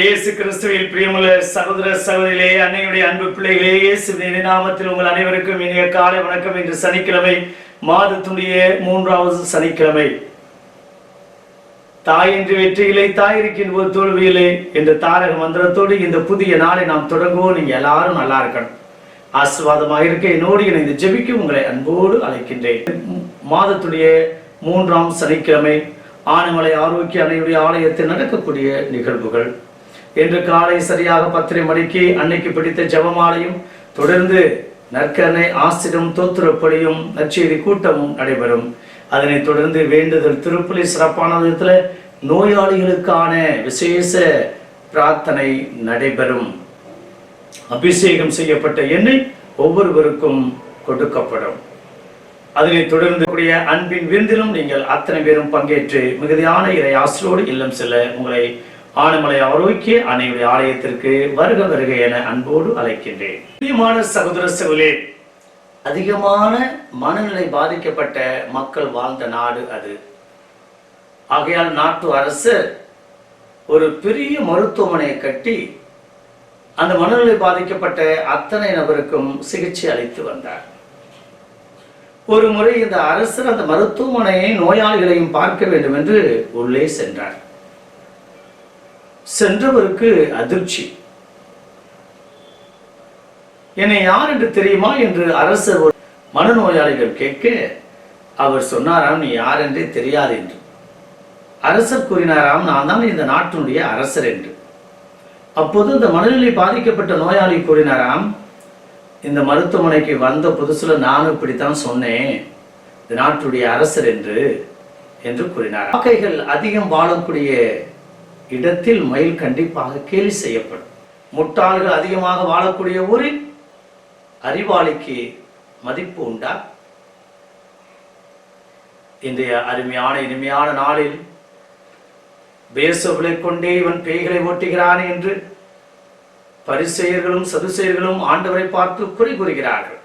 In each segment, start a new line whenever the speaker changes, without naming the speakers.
இயேசு கிறிஸ்துவில் பிரியமுள்ள சகோதர சகோதரிகளே அன்னையுடைய அன்பு பிள்ளைகளே இயேசு நாமத்தில் உங்கள் அனைவருக்கும் இனிய காலை வணக்கம். இன்று சனிக்கிழமை மாதத்துடைய மூன்றாவது சனிக்கிழமை. தாய் என்று வெற்றியிலே தாய் இருக்கின்ற தோல்வியிலே என்ற தாரக மந்திரத்தோடு இந்த புதிய நாளை நாம் தொடங்குவோம். நீங்க எல்லாரும் நல்லா இருக்கணும். ஆசிர்வாதமாக இருக்க என்னோடு இணைந்து ஜெபிக்கும் உங்களை அன்போடு அழைக்கின்றேன். மாதத்துடைய மூன்றாம் சனிக்கிழமை ஆனைமலை ஆரோக்கிய அன்னையுடைய ஆலயத்தில் நடக்கக்கூடிய நிகழ்வுகள். இன்று காலை சரியாக பத்தரை மணிக்கு அன்னைக்கு பிடித்த ஜபமாலையும் தொடர்ந்து நற்கரணை ஆசிரம் தோத்துரப்படியும் நற்செய்தி கூட்டமும் நடைபெறும். அதனைத் தொடர்ந்து வேண்டுதல் திருப்பலி சிறப்பான விதத்துல நோயாளிகளுக்கான விசேஷ பிரார்த்தனை நடைபெறும். அபிஷேகம் செய்யப்பட்ட எண்ணெய் ஒவ்வொருவருக்கும் கொடுக்கப்படும். அதனைத் தொடர்ந்து கூடிய அன்பின் விருந்திலும் நீங்கள் அத்தனை பேரும் பங்கேற்று மிகுதியான இறை ஆசிரோடு இல்லம் செல்ல உங்களை ஆனமலை ஆரோக்கிய அன்னையுடைய ஆலயத்திற்கு வருக வருக என அன்போடு அழைக்கின்றேன். பிரியமான சகோதர சகோதரே அதிகமான மனநிலை பாதிக்கப்பட்ட மக்கள் வாழ்ந்த நாடு அது. ஆகையால் நாட்டு அரசு ஒரு பெரிய மருத்துவமனையை கட்டி அந்த மனநிலை பாதிக்கப்பட்ட அத்தனை நபருக்கும் சிகிச்சை அளித்து வந்தார். ஒரு முறை இந்த அரசர் அந்த மருத்துவமனையை நோயாளிகளையும் பார்க்க வேண்டும் என்று உள்ளே சென்றார். சென்றவருக்கு அதிர்ச்சி. என்னை யார் என்று தெரியுமா என்று அரசர் ஒரு மனநோயாளிகள் கேட்க அவர் சொன்னாராம் நீ யார் என்றே தெரியாது என்று. அரசர் கூறினாராம் நான் தான் இந்த நாட்டினுடைய அரசர் என்று. அப்போது இந்த மனநிலை பாதிக்கப்பட்ட நோயாளி கூறினாராம் இந்த மருத்துவமனைக்கு வந்த புதுசுல நானும் இப்படித்தான் சொன்னேன். இந்த நாட்டுடைய அரசர் என்று என்று கூறினார் வாக்கைகள் அதிகம் வாழக்கூடிய இடத்தில் மயில் கண்டிப்பாக கேலி செய்யப்படும். முட்டாள்கள் அதிகமாக வாழக்கூடிய ஊரில் அறிவாளிக்கு மதிப்பு உண்டா? இன்றைய அருமையான இனிமையான நாளில் பேசுகளை கொண்டே இவன் பேய்களை ஓட்டுகிறான் என்று பரிசெயர்களும் சதுசெயர்களும் ஆண்டவரை பார்த்து குறி கூறுகிறார்கள்.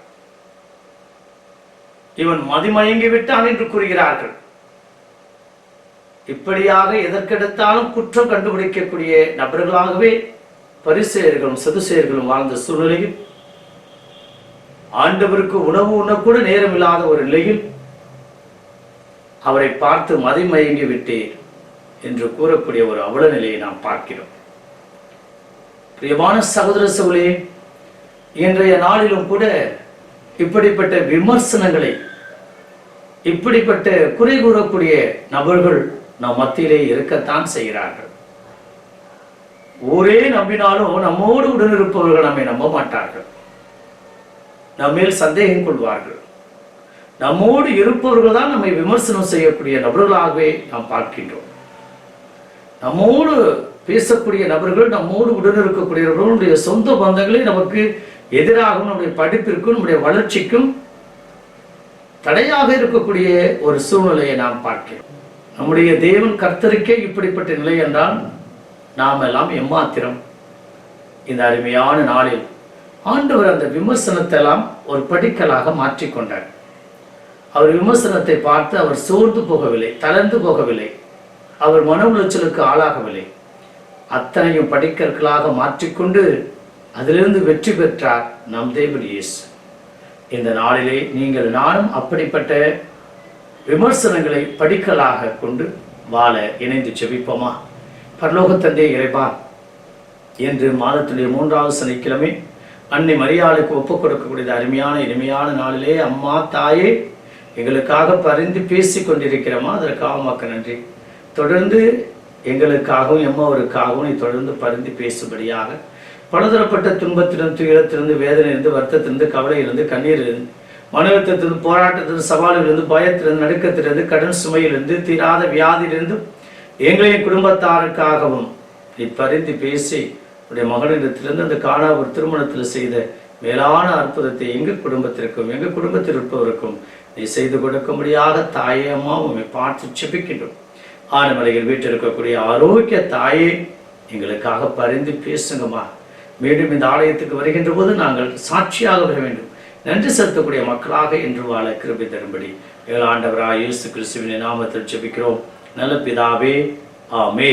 இவன் மதிமயங்கி விட்டான் என்று கூறுகிறார்கள். இப்படியாக எதற்கெடுத்தாலும் குற்றம் கண்டுபிடிக்கக்கூடிய நபர்களாகவே பரிசெயர்களும் சதுசெயர்களும் வாழ்ந்த சூழ்நிலையில் ஆண்டவருக்கு உணவு உண்ணக்கூட நேரம் இல்லாத ஒரு நிலையில் அவரை பார்த்து மதிமயங்கி விட்டேன் என்று கூறக்கூடிய ஒரு அவல நிலையை நாம் பார்க்கிறோம். பிரியமான சகோதர சோழே இன்றைய நாளிலும் கூட இப்படிப்பட்ட விமர்சனங்களை இப்படிப்பட்ட குறை கூறக்கூடிய நபர்கள் நம் மத்தியிலே இருக்கத்தான் செய்கிறார்கள். ஊரே நம்பினாலும் நம்மோடு உடன் இருப்பவர்கள் நம்மை நம்ப மாட்டார்கள். நம்மேல் சந்தேகம் கொள்வார்கள். நம்மோடு இருப்பவர்கள் தான் நம்மை விமர்சனம் செய்யக்கூடிய நபர்களாகவே நாம் பார்க்கின்றோம். நம்மோடு பேசக்கூடிய நபர்கள் நம்மோடு உடன் இருக்கக்கூடியவர்களுடைய சொந்த பந்தங்களே நமக்கு எதிராகவும் நம்முடைய படிப்பிற்கும் நம்முடைய வளர்ச்சிக்கும் தடையாக இருக்கக்கூடிய ஒரு சூழ்நிலையை நாம் பார்க்கிறோம். நம்முடைய தேவன் கர்த்தருக்கே இப்படிப்பட்ட நிலை என்றால் நாம் எல்லாம் எம்மாத்திரம். இந்த அருமையான நாளில் ஆண்டவர் அந்த விமர்சனத்தை எல்லாம் ஒரு படிக்கலாக மாற்றிக்கொண்டார். அவர் விமர்சனத்தை பார்த்து அவர் சோர்ந்து போகவில்லை தளர்ந்து போகவில்லை. அவர் மன உளைச்சலுக்கு ஆளாகவில்லை. அத்தனையும் படிக்கற்களாக மாற்றிக்கொண்டு அதிலிருந்து வெற்றி பெற்றார் நம் தேவன் இயேசு. இந்த நாளிலே நீங்கள் நானும் அப்படிப்பட்ட விமர்சனங்களை படிக்கலாக கொண்டு வாழ இணைந்து செபிப்போமா? பரலோகத்தந்தே இறைப்பா இறைவா என்று மாதத்துடைய மூன்றாவது சனிக்கிழமை அன்னை மரியாளுக்கு ஒப்புக் கொடுக்கக்கூடிய அருமையான இனிமையான நாளிலே அம்மா தாயே எங்களுக்காக பரிந்து பேசி கொண்டிருக்கிறோமா அதற்காக மக்கள் நன்றி. தொடர்ந்து எங்களுக்காகவும் எம்மவருக்காகவும் நீ தொடர்ந்து பரிந்து பேசும்படியாக பலதரப்பட்ட துன்பத்திலிருந்து துயரத்திலிருந்து வேதனையிலிருந்து வருத்தத்திலிருந்து கவலையிலிருந்து கண்ணீரிலிருந்து மனவத்திலிருந்து போராட்டத்திலிருந்து சவாலிலிருந்து பயத்திலிருந்து நடுக்கத்திலிருந்து கடன் சுமையிலிருந்து தீராத வியாதியிலிருந்து எங்களின் குடும்பத்தாருக்காகவும் நீ பரிந்து பேசி உடைய மகளிடத்திலிருந்து அந்த காணா ஒரு திருமணத்தில் செய்த மேலான அற்புதத்தை எங்கள் குடும்பத்திற்கும் எங்கள் குடும்பத்தில் இருப்பவருக்கும் நீ செய்து கொடுக்கும்படியாக தாயே அம்மா உண்மை பார்த்து செபிக்கின்றோம். ஆனமலையில் வீட்டில் இருக்கக்கூடிய ஆரோக்கிய தாயே எங்களுக்காக பரிந்து பேசுங்கம்மா. மீண்டும் இந்த ஆலயத்துக்கு வருகின்ற போது நாங்கள் சாட்சியாக வர வேண்டும். நன்றி செலுத்தக்கூடிய மக்களாக என்று வாழ கிருபை தரும்படி ஏழாண்டவராக இயேசு கிறிஸ்துவின் நாமத்தில் ஜெபிக்கிறோம். நல்ல பிதாவே ஆமே